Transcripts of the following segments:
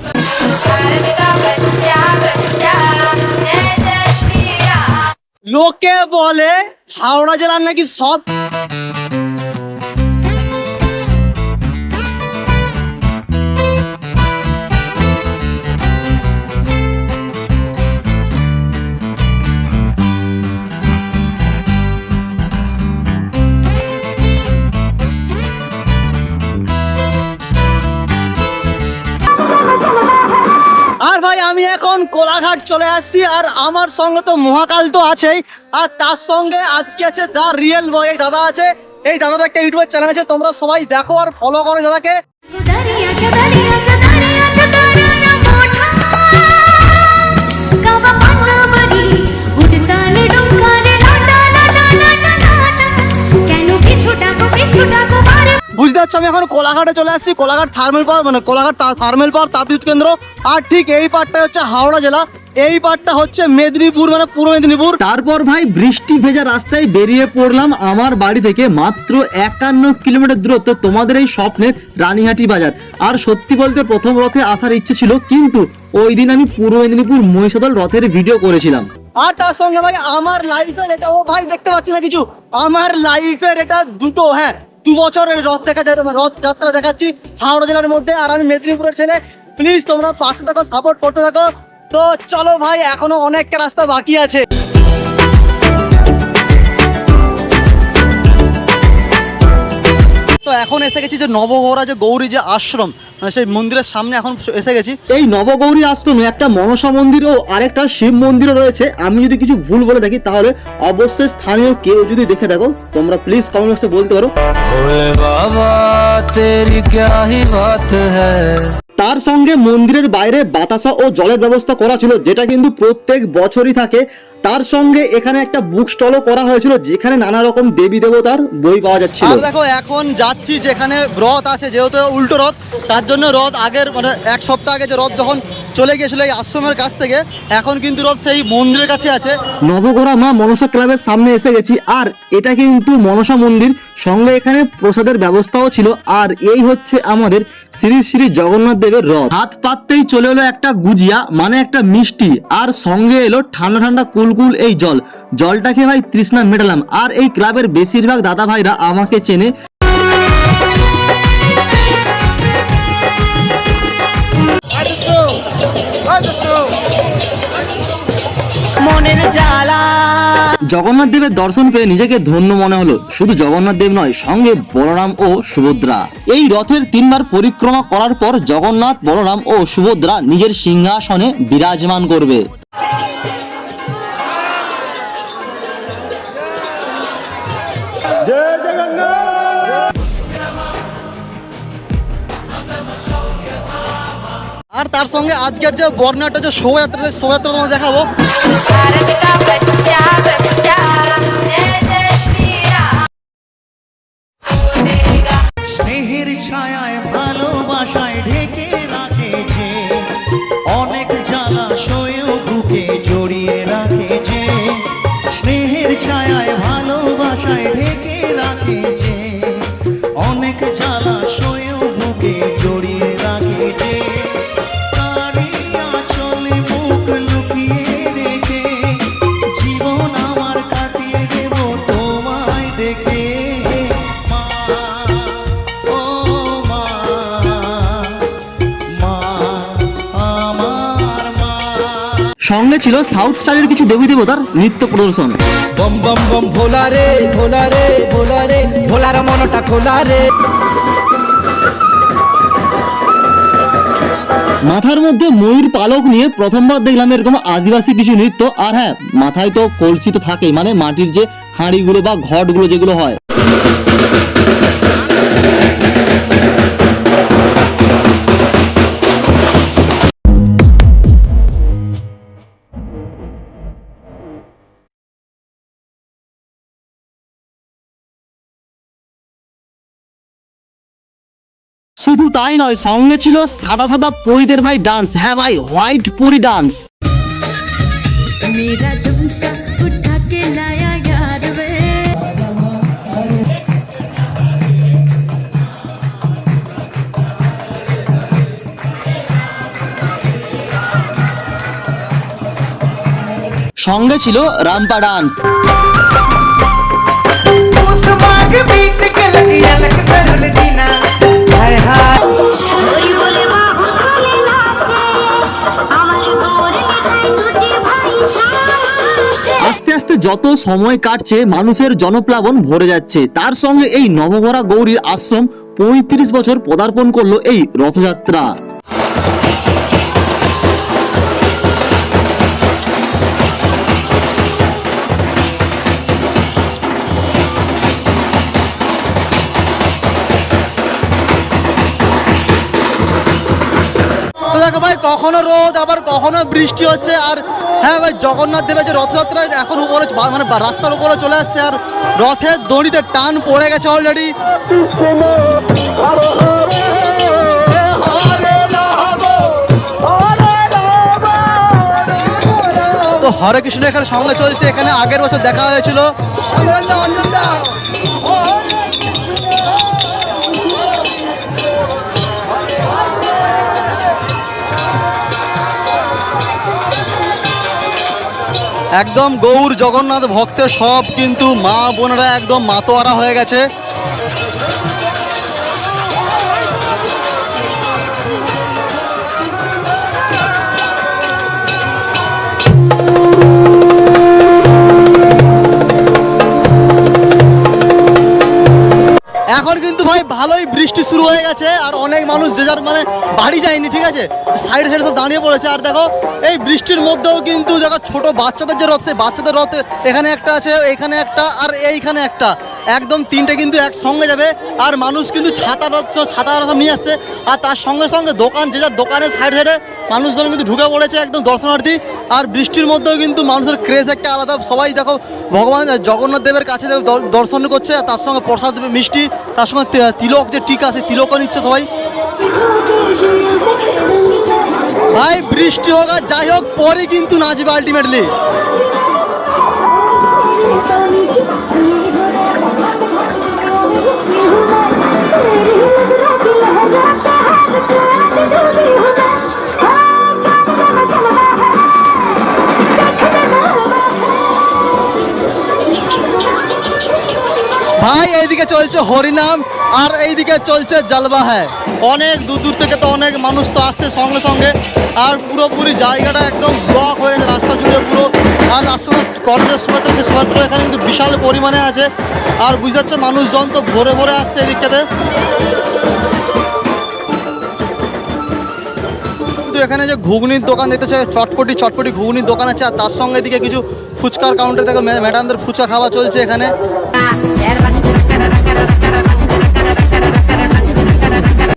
शारदा बच्चा बच्चा जय जय श्री राम লোকে বলে হাওড়া জেলার নাকি সব আমি এখন কোলাঘাট চলে আসছি, আর আমার সঙ্গে তো মহাকাল তো আছেই। আর তার সঙ্গে আজকে আছে দা রিয়েল বয়, এই দাদা আছে। এই দাদার একটা ইউটিউবের চ্যানেল আছে, তোমরা সবাই দেখো আর ফলো করো দাদাকে। পারছ আমি এখন কোলাঘাটে চলে আসছি। কোলাঘাট থার্মেল পাওয়ার মানে কোলাঘাট থার্মেল পাওয়ার তাপবিদ্যুৎ কেন্দ্র। আর ঠিক এই পার্টটা হচ্ছে হাওড়া জেলা। এই পার্টটা হচ্ছে মেদিনীপুর মানে পূর্ব মেদিনীপুর। তারপর ভাই বৃষ্টি ভেজা রাস্তায় বেরিয়ে পড়লাম আমার বাড়ি থেকে মাত্র একান্ন কিলোমিটার দূরত্ব তোমাদের এই স্বপ্নের রানীহাটি বাজার। আর সত্যি বলতে প্রথম রথে আসার ইচ্ছে ছিল কিন্তু ওই দিন আমি পূর্ব মেদিনীপুর মহিষাদল রথের ভিডিও করেছিলাম। আর তার সঙ্গে ভাই আমার লাইফের এটা ও ভাই দেখতে পাচ্ছি না কিছু। আমার লাইফের এটা দুটো হ্যাঁ। দু বছরের রথ দেখা রথ যাত্রা দেখাচ্ছি হাওড়া জেলার মধ্যে। আর আমি মেদিনীপুরের ছেলে। প্লিজ তোমরা পাশে থাকো সাপোর্ট করতে থাকো। তো চলো ভাই, এখনও অনেকটা রাস্তা বাকি আছে। তো এখন এসে গেছি যে নবগৌরা যে গৌরী যে আশ্রম সেই মন্দিরের সামনে এখন এসে গেছি এই নবগৌরী আশ্রমে একটা মনসা মন্দির ও আরেকটা শিব মন্দিরও রয়েছে আমি যদি কিছু ভুল বলে থাকি তাহলে অবশ্যই স্থানীয় কেউ যদি দেখে দেখো তোমরা প্লিজ কমেন্ট বক্সে বলতে পারো भोले बाबा तेरी क्या ही बात है তার সঙ্গে মন্দিরের বাইরে বাতাসা ও জলের ব্যবস্থা করা ছিল যেটা কিন্তু প্রত্যেক বছরই থাকে। তার সঙ্গে এখানে একটা বুক স্টলও করা হয়েছিল যেখানে নানা রকম দেবী দেবতার বই পাওয়া যাচ্ছে আর দেখো এখন যাচ্ছি যেখানে রথ আছে যেহেতু উল্টো রথ তার জন্য রথ আগের মানে এক সপ্তাহ আগে যে রথ যখন চলে গিয়েছিল এই আশ্রমের কাছ থেকে এখন কিন্তু রথ সেই মন্দিরের কাছে আছে। নবগড়া মা মনসা ক্লাবের সামনে এসে গেছি আর এটা কিন্তু মনসা মন্দির সঙ্গে এখানে প্রসাদের ব্যবস্থাও ছিল। আর এই হচ্ছে আমাদের শ্রী শ্রী জগন্নাথ দেবের রথ। হাত পাততেই চলে এলো একটা গুজিয়া মানে একটা মিষ্টি, আর সঙ্গে এলো ঠান্ডা ঠান্ডা কুলকুল এই জল। জলটাকে ভাই তৃষ্ণা মেটালাম। আর এই ক্লাবের বেশিরভাগ দাদা ভাইরা আমাকে চেনে জগন্নাথ দেবের দর্শন পেয়ে নিজেকে ধন্য মনে হলো। শুধু জগন্নাথ দেব নয়, সঙ্গে বলরাম ও সুভদ্রা। এই রথের তিনবার পরিক্রমা করার পর জগন্নাথ, বলরাম ও সুভদ্রা নিজের সিংহাসনে বিরাজমান করবে। আর তার সঙ্গে আজকের যে বর্ণাটা যে শোভাযাত্রা সেই শোভাযাত্রা তোমাকে দেখাবো। স্নেহের ভালোবাসায় ঢেকে সঙ্গে ছিল সাউথ স্টারের কিছু দেবী দেবতার নৃত্য প্রদর্শন। বম বম বম ভোলা রে ভোলা রে ভোলা রে ভোলার মনটা খোলা রে। মাথার মধ্যে ময়ূর পালক নিয়ে প্রথমবার দেখলাম এরকম আদিবাসী কিছু নৃত্য আর হ্যাঁ মাথায় তো কলসি তো থাকে মানে মাটির যে হাঁড়িগুলো বা ঘটগুলো যেগুলো হয়। শুধু তাই নয় সঙ্গে ছিল সাদা সাদা পরিদের ভাই ডান্স হ্যাঁ ভাই হোয়াইট পরি ডান্স সঙ্গে ছিল রাম্পা ডান্স আস্তে আস্তে যত সময় কাটছে মানুষের জনপ্লাবন ভরে যাচ্ছে। তার সঙ্গে এই নবঘরা গৌরীর আশ্রম পঁয়ত্রিশ বছর পদার্পণ করল এই রথযাত্রা। কখনো রোদ, আবার কখনো বৃষ্টি হচ্ছে আর হ্যাঁ ভাই, জগন্নাথ দেবের যে রথযাত্রা এখন উপরে মানে রাস্তার উপরে চলে আসছে আর রথের দড়িতে টান পড়ে গেছে অলরেডি তো হরে কৃষ্ণ এখানে সঙ্গে চলছে, এখানে আগের বছর দেখা হয়েছিল। একদম গৌর জগন্নাথ ভক্তের সব কিন্তু মা বোনেরা একদম মাতোয়ারা হয়ে গেছে। এখন কিন্তু ভাই ভালোই বৃষ্টি শুরু হয়ে গেছে আর অনেক মানুষ যে যার মানে বাড়ি যায়নি, ঠিক আছে? সাইডে সাইডে সব দাঁড়িয়ে পড়েছে। আর দেখো, এই বৃষ্টির মধ্যেও কিন্তু দেখো ছোট বাচ্চাদের যে রথ, সেই বাচ্চাদের রথ এখানে একটা আছে, এখানে একটা আর এইখানে একটা। একদম তিনটে কিন্তু একসঙ্গে যাবে। আর মানুষ কিন্তু ছাতা রথ ছাতা রথ নিয়ে আসছে। আর তার সঙ্গে সঙ্গে দোকান, যে যার দোকানের সাইড সাইডে মানুষজন কিন্তু ঢুকে পড়েছে, একদম দর্শনার্থী। আর বৃষ্টির মধ্যেও কিন্তু মানুষের ক্রেজ একটা আলাদা। সবাই দেখো, ভগবান জগন্নাথ দেবের কাছে দর্শন করছে তার সঙ্গে প্রসাদ মিষ্টি, তার সঙ্গে তিলক যে টিকা আছে, তিলকও নিচ্ছে সবাই। ভাই, বৃষ্টি হোক আর যাই হোক, পরে কিন্তু নাচবে আলটিমেটলি ভাই চলছে হরিনাম আর এইদিকে চলছে জালবা হ্যাঁ অনেক দূর দূর থেকে তো অনেক মানুষ তো আসছে সঙ্গে সঙ্গে। আর পুরোপুরি জায়গাটা একদম ব্লক হয়ে গেছে, রাস্তা জুড়ে পুরো। আর আশেপাশে কলেজের শোভাযাত্রা সে শোভাযাত্রা এখানে কিন্তু বিশাল পরিমাণে আছে। আর বুঝতে পারছে, মানুষজন তো ভরে ভরে আসছে এদিকটাতে। কিন্তু এখানে যে ঘুগনির দোকান দেখতেছে, চটপটি চটপটি ঘুগনির দোকান আছে। আর তার সঙ্গে এদিকে কিছু ফুচকার কাউন্টার থেকে ম্যাডামদের ফুচকা খাওয়া চলছে এখানে।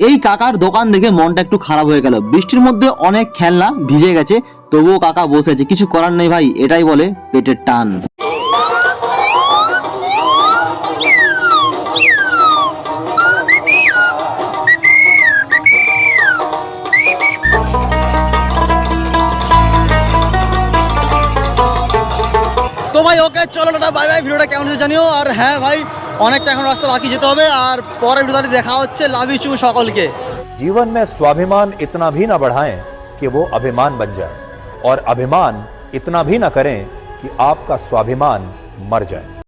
এই কাকার দোকান দেখে মনটা একটু খারাপ হয়ে গেল। বৃষ্টির মধ্যে অনেক খেলনা ভিজে গেছে, তবুও কাকা বসে আছে। কিছু করার নেই ভাই, এটাই বলে পেটের টান। ভাই ওকে চলো টাটা বাই বাই ভিডিওটা কেমন হয়েছে জানিও। আর হ্যাঁ ভাই অনেকটা এখন রাস্তা বাকি যেতে হবে আর পরের ভিডিওতে দেখা হচ্ছে লাভ ইউ সকলকে जीवन में स्वाभिमान इतना भी न बढ़ाएं कि वो अभिमान बन जाए और अभिमान इतना भी न करें कि आपका स्वाभिमान मर जाए